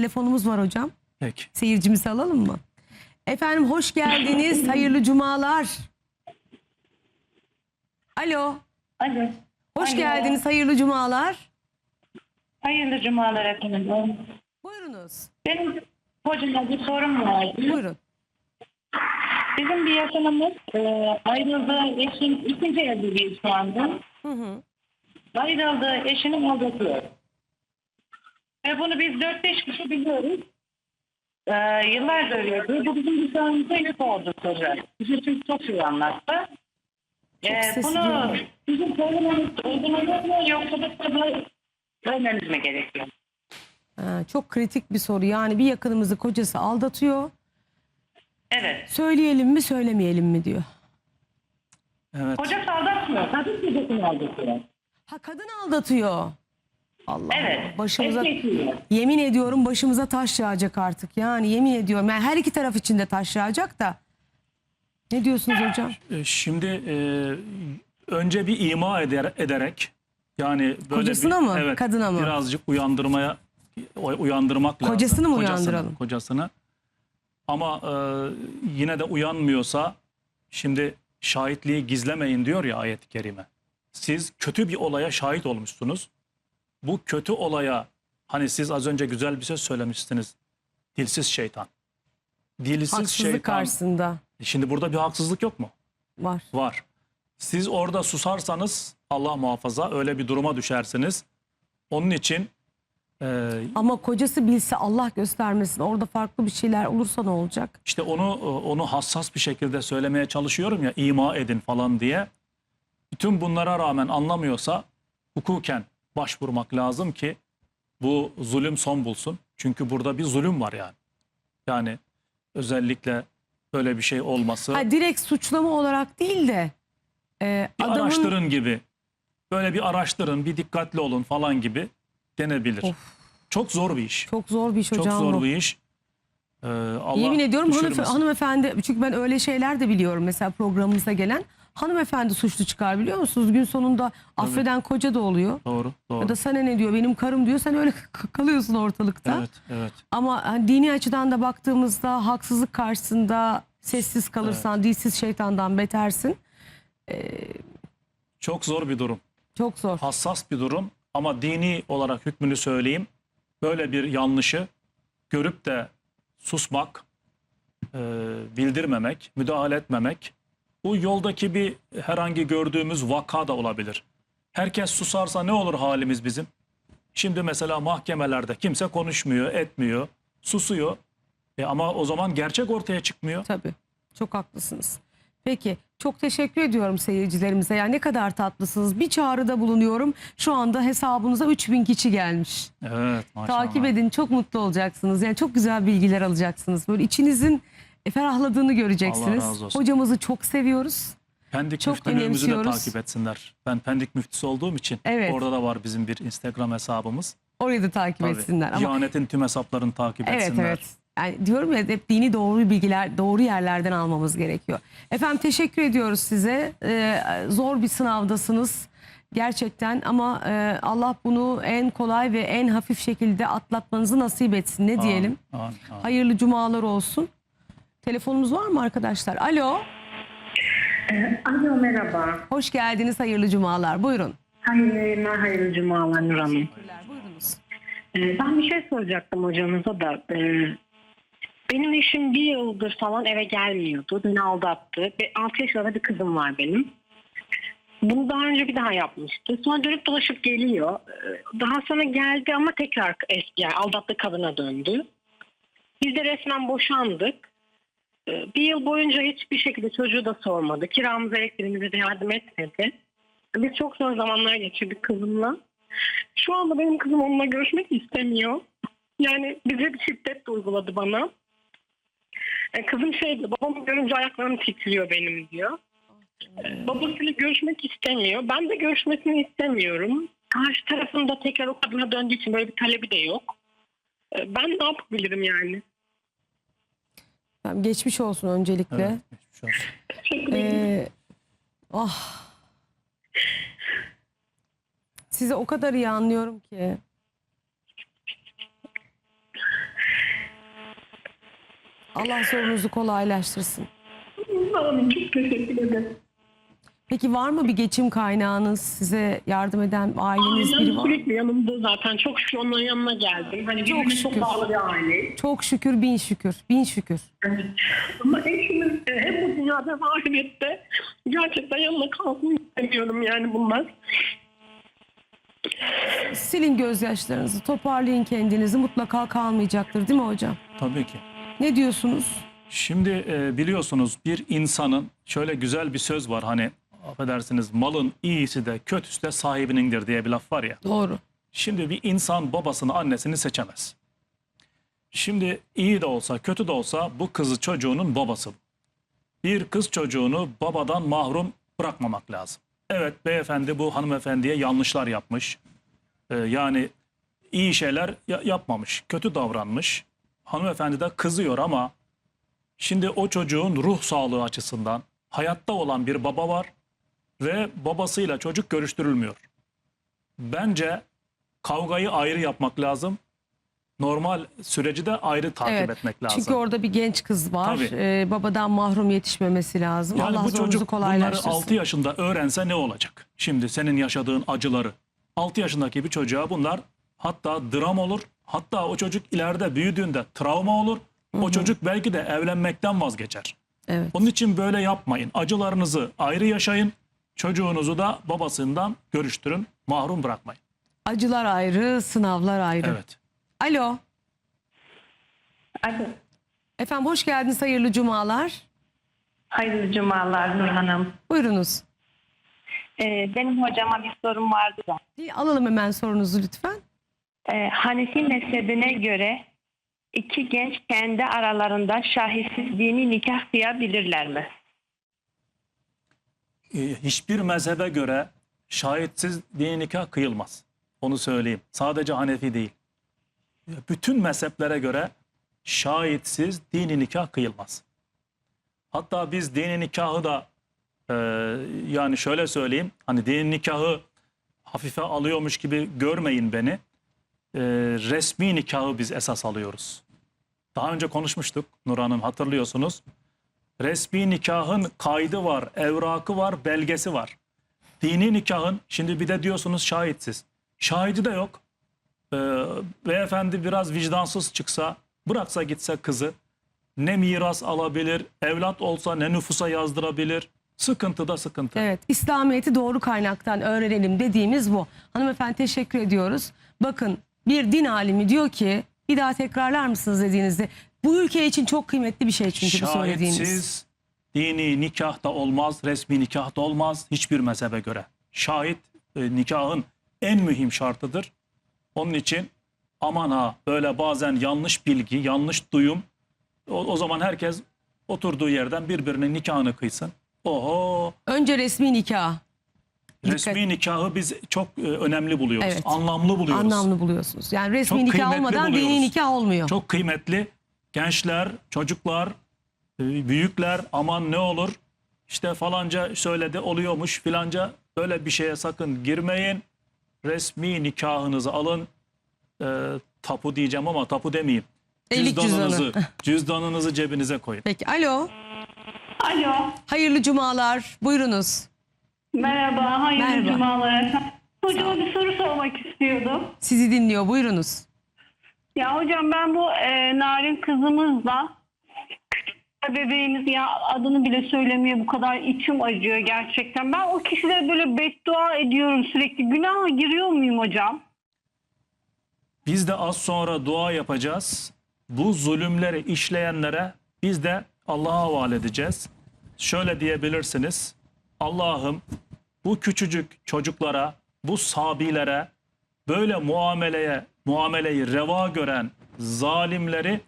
telefonumuz var hocam. Peki. Seyircimizi alalım mı? Efendim hoş geldiniz. Hayırlı cumalar. Alo. Alo. Hoş Alo. geldiniz. Hayırlı cumalar. Hayırlı cumalar efendim. Buyurunuz. Benim hocama bir sorum vardı. Buyurun. Bizim bir yakınımız e, ayrıldığı eşin ikinci evliliği şu anda. Hı hı. Ayrıldığı eşini aldatıyor. Ve bunu biz 4-5 kişi biliyoruz. E, yıllardır yapıyor. Bu bizim dışarımıza yük oldu sonra. Bizi çünkü çok iyi anlattı. Çok E, sesli bunu ya. bizim söylememiz uygun olur mu yoksa da vermemiz mi gerekiyor? Ha, çok kritik bir soru. Yani bir yakınımızı kocası aldatıyor. Evet. Söyleyelim mi söylemeyelim mi diyor. Evet. Koca aldatmıyor. Kadın kocasını aldatıyor. Ha kadın aldatıyor. Allah Evet. Allah. Başımıza yemin ediyorum başımıza taş yağacak artık. Yani yemin ediyorum. Yani her iki taraf için de taş yağacak da. Ne diyorsunuz hocam? E, Şimdi e, önce bir ima eder, ederek yani böyle Kocasına bir, mı, Evet, kadına mı? Birazcık uyandırmaya uyandırmak lazım. Kocasını mı Kocasını, uyandıralım? Kocasını. Ama e, yine de uyanmıyorsa şimdi şahitliği gizlemeyin diyor ya ayet-i kerime. Siz kötü bir olaya şahit olmuşsunuz. Bu kötü olaya hani siz az önce güzel bir söz söylemiştiniz. Dilsiz şeytan. Dilsiz Haksızlık şeytan. karşısında Şimdi burada bir haksızlık yok mu? var. Var. Siz orada susarsanız Allah muhafaza öyle bir duruma düşersiniz. Onun için e, Ama kocası bilse Allah göstermesin. Orada farklı bir şeyler olursa ne olacak? işte onu onu hassas bir şekilde söylemeye çalışıyorum ya ima edin falan diye. Bütün bunlara rağmen anlamıyorsa hukuken başvurmak lazım ki bu zulüm son bulsun. Çünkü burada bir zulüm var yani. Yani özellikle böyle bir şey olması. Ha, direkt suçlama olarak değil de e, bir adamın araştırın gibi. Böyle bir araştırın, bir dikkatli olun falan gibi denebilir. Of. Çok zor bir iş. çok zor bir iş Çok hocam zor bu. bir iş. Ee, Allah Yemin ediyorum hanım, düşürmesin. hanımefendi çünkü ben öyle şeyler de biliyorum mesela programımıza gelen hanımefendi suçlu çıkar biliyor musunuz? Gün sonunda affeden koca da oluyor. Doğru, doğru. Ya da sana ne diyor benim karım diyor sen öyle kalıyorsun ortalıkta. Evet, evet. Ama hani dini açıdan da baktığımızda haksızlık karşısında sessiz kalırsan dilsiz şeytandan betersin. Çok zor bir durum. Çok zor. Hassas bir durum ama dini olarak hükmünü söyleyeyim. Böyle bir yanlışı görüp de susmak, e, bildirmemek, müdahale etmemek. Bu yoldaki bir herhangi gördüğümüz vaka da olabilir. Herkes susarsa ne olur halimiz bizim? Şimdi mesela mahkemelerde kimse konuşmuyor, etmiyor, susuyor. E ama o zaman gerçek ortaya çıkmıyor. Tabii. Çok haklısınız. Peki çok teşekkür ediyorum seyircilerimize. Ya ne kadar tatlısınız. Bir çağrıda bulunuyorum. Şu anda hesabınıza 3000 kişi gelmiş. Evet maşallah. Takip edin çok mutlu olacaksınız. Yani çok güzel bilgiler alacaksınız. Böyle içinizin e, ferahladığını göreceksiniz. Allah razı olsun. Hocamızı çok seviyoruz. Pendik Çok müftülüğümüzü de takip etsinler. Ben Pendik müftüsü olduğum için Evet. orada da var bizim bir Instagram hesabımız. Orayı da takip Tabii. etsinler. Ama Diyanetin tüm hesaplarını takip Evet etsinler. evet. Yani diyorum ya hep dini doğru bilgiler doğru yerlerden almamız gerekiyor. Efendim teşekkür ediyoruz size. Ee, zor bir sınavdasınız gerçekten ama e, Allah bunu en kolay ve en hafif şekilde atlatmanızı nasip etsin. Ne diyelim? Amin, amin, amin. Hayırlı cumalar olsun. Telefonumuz var mı arkadaşlar? Alo. Alo merhaba. Hoş geldiniz. Hayırlı cumalar. Buyurun. Hayırlı yayınlar, hayırlı cumalar Nur Hanım. Buyurunuz. Ee, ben bir şey soracaktım hocamıza da. Ee, benim eşim bir yıldır falan eve gelmiyordu. Beni aldattı. Ve 6 yaşında bir kızım var benim. Bunu daha önce bir daha yapmıştı. Sonra dönüp dolaşıp geliyor. Ee, Daha sonra geldi ama tekrar eski, yani aldattığı kadına döndü. Biz de resmen boşandık. Ee, Bir yıl boyunca hiçbir şekilde çocuğu da sormadı. Kiramıza elektriğimize de yardım etmedi. Biz çok zor zamanlar geçirdik kızımla. Şu anda benim kızım onunla görüşmek istemiyor. Yani bize bir şiddet de uyguladı bana. E, kızım şey diyor, babamı görünce ayaklarım titriyor benim diyor. E, babasıyla görüşmek istemiyor. Ben de görüşmesini istemiyorum. Karşı tarafında tekrar o kadına döndüğü için böyle bir talebi de yok. E, ben ne yapabilirim yani? Tamam, geçmiş olsun öncelikle. Evet, geçmiş olsun. Teşekkür ederim. Ee, ah. Sizi o kadar iyi anlıyorum ki. Allah sorunuzu kolaylaştırsın. Amin. Çok teşekkür ederim. Peki var mı bir geçim kaynağınız size yardım eden aileniz biri Ailem var? sürekli yanımda zaten. Çok şükür onların yanına geldim. Hani Çok birbirine çok şükür. bağlı bir aile. Çok şükür bin şükür bin şükür. Ama eşimiz hem bu dünyada hem ahirette gerçekten yanına kalsın istemiyorum yani bunlar. Silin gözyaşlarınızı toparlayın kendinizi mutlaka kalmayacaktır değil mi hocam? Tabii ki. Ne diyorsunuz? Şimdi e, biliyorsunuz bir insanın şöyle güzel bir söz var hani affedersiniz malın iyisi de kötüsü de sahibinindir diye bir laf var ya. Doğru. Şimdi bir insan babasını annesini seçemez. Şimdi iyi de olsa kötü de olsa bu kızı çocuğunun babası. Bir kız çocuğunu babadan mahrum bırakmamak lazım. Evet beyefendi bu hanımefendiye yanlışlar yapmış. Ee, yani iyi şeyler ya- yapmamış, kötü davranmış. Hanımefendi de kızıyor ama şimdi o çocuğun ruh sağlığı açısından hayatta olan bir baba var ve babasıyla çocuk görüştürülmüyor. Bence kavgayı ayrı yapmak lazım. Normal süreci de ayrı takip Evet. etmek lazım. Çünkü orada bir genç kız var. Tabii. Ee, babadan mahrum yetişmemesi lazım. yani Allah bu zorunuzu çocuk bunları kolaylaştırsın. 6 yaşında öğrense ne olacak? Şimdi senin yaşadığın acıları. 6 yaşındaki bir çocuğa bunlar hatta dram olur. Hatta o çocuk ileride büyüdüğünde travma olur. O çocuk belki de evlenmekten vazgeçer. Evet. Onun için böyle yapmayın. Acılarınızı ayrı yaşayın. Çocuğunuzu da babasından görüştürün. Mahrum bırakmayın. Acılar ayrı, sınavlar ayrı. Evet. Alo. Alo. Efendim hoş geldiniz. Hayırlı cumalar. Hayırlı cumalar Nur Hanım. Buyurunuz. Ee, benim hocama bir sorum vardı da. Bir alalım hemen sorunuzu lütfen. Ee, Hanefi mezhebine göre iki genç kendi aralarında şahitsiz dini nikah kıyabilirler mi? e, hiçbir mezhebe göre şahitsiz dini nikah kıyılmaz. Onu söyleyeyim. Sadece Hanefi değil. Bütün mezheplere göre şahitsiz dini nikah kıyılmaz. Hatta biz dini nikahı da e, yani şöyle söyleyeyim. Hani dini nikahı hafife alıyormuş gibi görmeyin beni. E, resmi nikahı biz esas alıyoruz. Daha önce konuşmuştuk Nur Hanım hatırlıyorsunuz. Resmi nikahın kaydı var, evrakı var, belgesi var. Dini nikahın şimdi bir de diyorsunuz şahitsiz. Şahidi de yok. Ee, beyefendi biraz vicdansız çıksa, bıraksa gitse kızı ne miras alabilir, evlat olsa ne nüfusa yazdırabilir. Sıkıntı da sıkıntı. Evet, İslamiyet'i doğru kaynaktan öğrenelim dediğimiz bu. Hanımefendi teşekkür ediyoruz. Bakın bir din alimi diyor ki, bir daha tekrarlar mısınız dediğinizde, bu ülke için çok kıymetli bir şey çünkü bu söylediğiniz. Şahitsiz dini nikah da olmaz, resmi nikah da olmaz hiçbir mezhebe göre. Şahit e, nikahın en mühim şartıdır. Onun için aman ha böyle bazen yanlış bilgi, yanlış duyum o, o zaman herkes oturduğu yerden birbirinin nikahını kıysın. Oho Önce resmi nikah. Dikkat- resmi nikahı biz çok e, önemli buluyoruz. Evet. Anlamlı buluyoruz. Anlamlı buluyorsunuz. Yani resmi Çok nikah kıymetli olmadan buluyoruz. dini nikah olmuyor. Çok kıymetli gençler, çocuklar, e, büyükler aman ne olur işte falanca söyledi oluyormuş filanca böyle bir şeye sakın girmeyin. Resmi nikahınızı alın. E, tapu diyeceğim ama tapu demeyeyim. Evlilik Cüzdanınızı, cüzdanı. cüzdanınızı cebinize koyun. Peki, alo. Alo. Hayırlı cumalar. Buyurunuz. Merhaba. Hayırlı Merhaba. cumalar efendim. Hocama bir soru sormak istiyordum. Sizi dinliyor. Buyurunuz. Ya hocam ben bu e, Narin kızımızla küçük bebeğimiz ya adını bile söylemiyor bu kadar içim acıyor gerçekten. Ben o kişilere böyle beddua ediyorum sürekli. Günaha giriyor muyum hocam? Biz de az sonra dua yapacağız. Bu zulümleri işleyenlere biz de Allah'a havale edeceğiz. Şöyle diyebilirsiniz. Allah'ım bu küçücük çocuklara, bu sabilere böyle muameleye, muameleyi reva gören zalimleri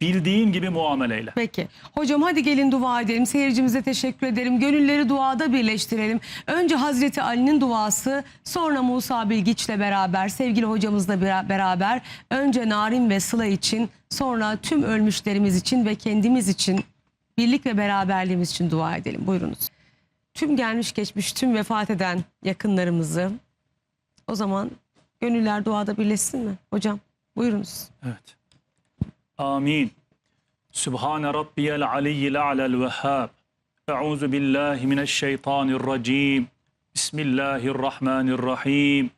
bildiğin gibi muameleyle. Peki. Hocam hadi gelin dua edelim. Seyircimize teşekkür ederim. Gönülleri duada birleştirelim. Önce Hazreti Ali'nin duası, sonra Musa Bilgiç'le beraber, sevgili hocamızla bera- beraber önce Narin ve Sıla için, sonra tüm ölmüşlerimiz için ve kendimiz için, birlik ve beraberliğimiz için dua edelim. Buyurunuz. Tüm gelmiş geçmiş, tüm vefat eden yakınlarımızı o zaman gönüller duada birleşsin mi? Hocam buyurunuz. Evet. Amin. Sübhane Rabbiyel Aliyyil A'lel Vehhab. Euzu billahi mineşşeytanirracim. Bismillahirrahmanirrahim.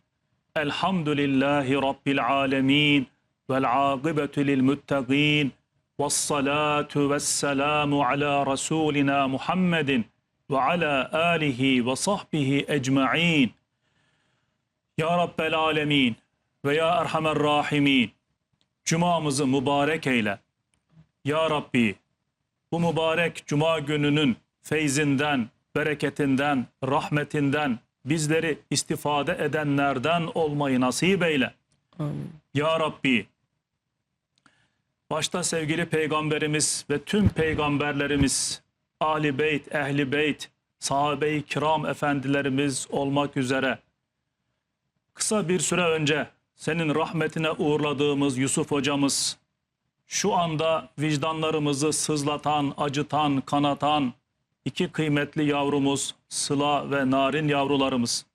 Elhamdülillahi Rabbil alemin. Vel akibetu lil muttaqin. Vessalatu vesselamu ala Resulina Muhammedin ve ala alihi ve sahbihi ecma'in. Ya Rabbel alemin ve ya Erhamer rahimin. Cumamızı mübarek eyle. Ya Rabbi bu mübarek cuma gününün feyzinden, bereketinden, rahmetinden bizleri istifade edenlerden olmayı nasip eyle. Amin. Ya Rabbi başta sevgili peygamberimiz ve tüm peygamberlerimiz Ali Beyt, Ehli Beyt, sahabe-i kiram efendilerimiz olmak üzere kısa bir süre önce senin rahmetine uğurladığımız Yusuf hocamız şu anda vicdanlarımızı sızlatan, acıtan, kanatan iki kıymetli yavrumuz Sıla ve Narin yavrularımız.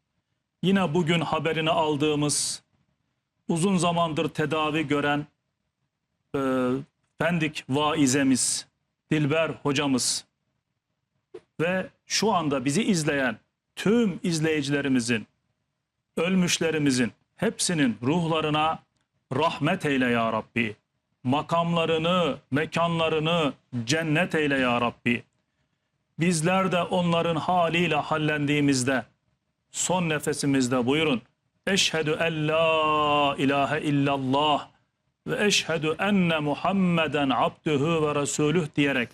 Yine bugün haberini aldığımız uzun zamandır tedavi gören e, Pendik vaizemiz, Dilber hocamız ve şu anda bizi izleyen tüm izleyicilerimizin, ölmüşlerimizin hepsinin ruhlarına rahmet eyle ya Rabbi. Makamlarını, mekanlarını cennet eyle ya Rabbi. Bizler de onların haliyle hallendiğimizde son nefesimizde buyurun. Eşhedü en la ilahe illallah ve eşhedü enne Muhammeden abdühü ve resulüh diyerek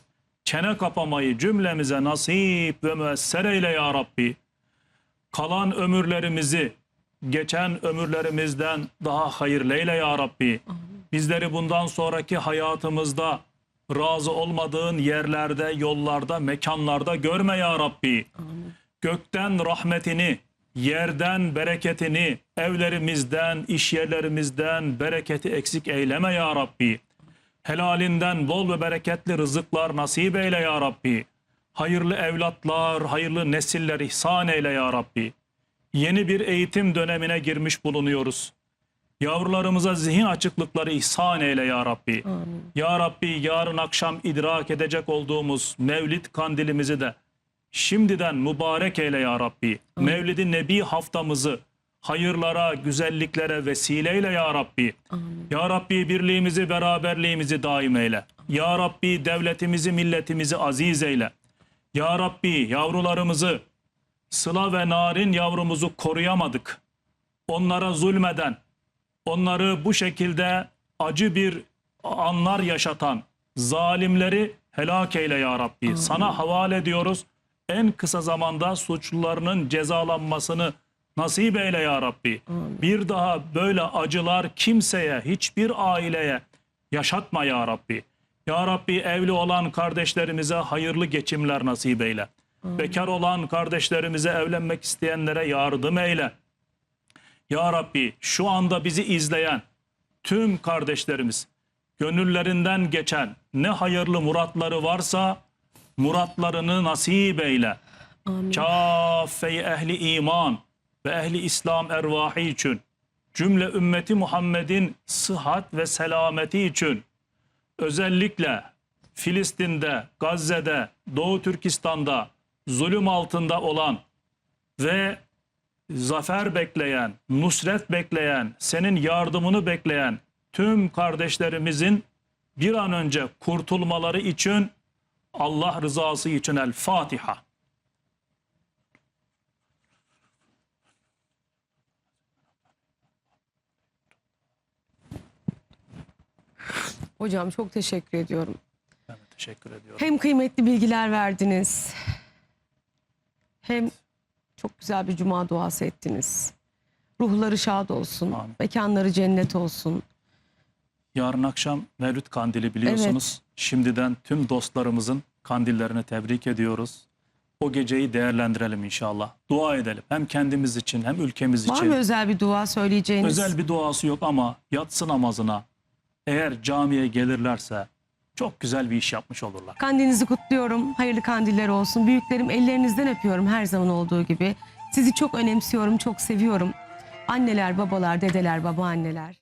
çene kapamayı cümlemize nasip ve müesser eyle ya Rabbi. Kalan ömürlerimizi geçen ömürlerimizden daha hayırlı eyle ya Rabbi. Bizleri bundan sonraki hayatımızda razı olmadığın yerlerde, yollarda, mekanlarda görme ya Rabbi. Gökten rahmetini, yerden bereketini, evlerimizden, iş yerlerimizden bereketi eksik eyleme ya Rabbi. Helalinden bol ve bereketli rızıklar nasip eyle ya Rabbi. Hayırlı evlatlar, hayırlı nesiller ihsan eyle ya Rabbi. Yeni bir eğitim dönemine girmiş bulunuyoruz. Yavrularımıza zihin açıklıkları ihsan eyle ya Rabbi. Ya Rabbi yarın akşam idrak edecek olduğumuz Mevlid kandilimizi de şimdiden mübarek eyle ya Rabbi. Mevlid-i Nebi haftamızı hayırlara, güzelliklere vesile eyle ya Rabbi. Ya Rabbi birliğimizi, beraberliğimizi daim eyle. Ya Rabbi devletimizi, milletimizi aziz eyle. Ya Rabbi yavrularımızı, Sıla ve Narin yavrumuzu koruyamadık. Onlara zulmeden, onları bu şekilde acı bir anlar yaşatan zalimleri helak eyle ya Rabbi. Sana havale ediyoruz. En kısa zamanda suçlularının cezalanmasını nasip eyle ya Rabbi. Bir daha böyle acılar kimseye, hiçbir aileye yaşatma ya Rabbi. Ya Rabbi evli olan kardeşlerimize hayırlı geçimler nasip eyle. Bekar olan kardeşlerimize evlenmek isteyenlere yardım eyle. Ya Rabbi şu anda bizi izleyen tüm kardeşlerimiz gönüllerinden geçen ne hayırlı muratları varsa muratlarını nasip eyle. Amin. Kâfe-i ehli iman ve ehli İslam ervahı için cümle ümmeti Muhammed'in sıhhat ve selameti için özellikle Filistin'de, Gazze'de, Doğu Türkistan'da zulüm altında olan ve zafer bekleyen, nusret bekleyen, senin yardımını bekleyen tüm kardeşlerimizin bir an önce kurtulmaları için Allah rızası için El Fatiha. Hocam çok teşekkür ediyorum. Ben de teşekkür ediyorum. Hem kıymetli bilgiler verdiniz. Hem çok güzel bir cuma duası ettiniz. Ruhları şad olsun. Amin. Mekanları cennet olsun. Yarın akşam Mevlüt Kandili biliyorsunuz. Şimdiden tüm dostlarımızın kandillerini tebrik ediyoruz. O geceyi değerlendirelim inşallah. Dua edelim. Hem kendimiz için hem ülkemiz Var için. mı özel bir dua söyleyeceğiniz? Özel bir duası yok ama yatsı namazına eğer camiye gelirlerse çok güzel bir iş yapmış olurlar. Kandilinizi kutluyorum. Hayırlı kandiller olsun. Büyüklerim ellerinizden öpüyorum her zaman olduğu gibi. Sizi çok önemsiyorum, çok seviyorum. Anneler, babalar, dedeler, babaanneler.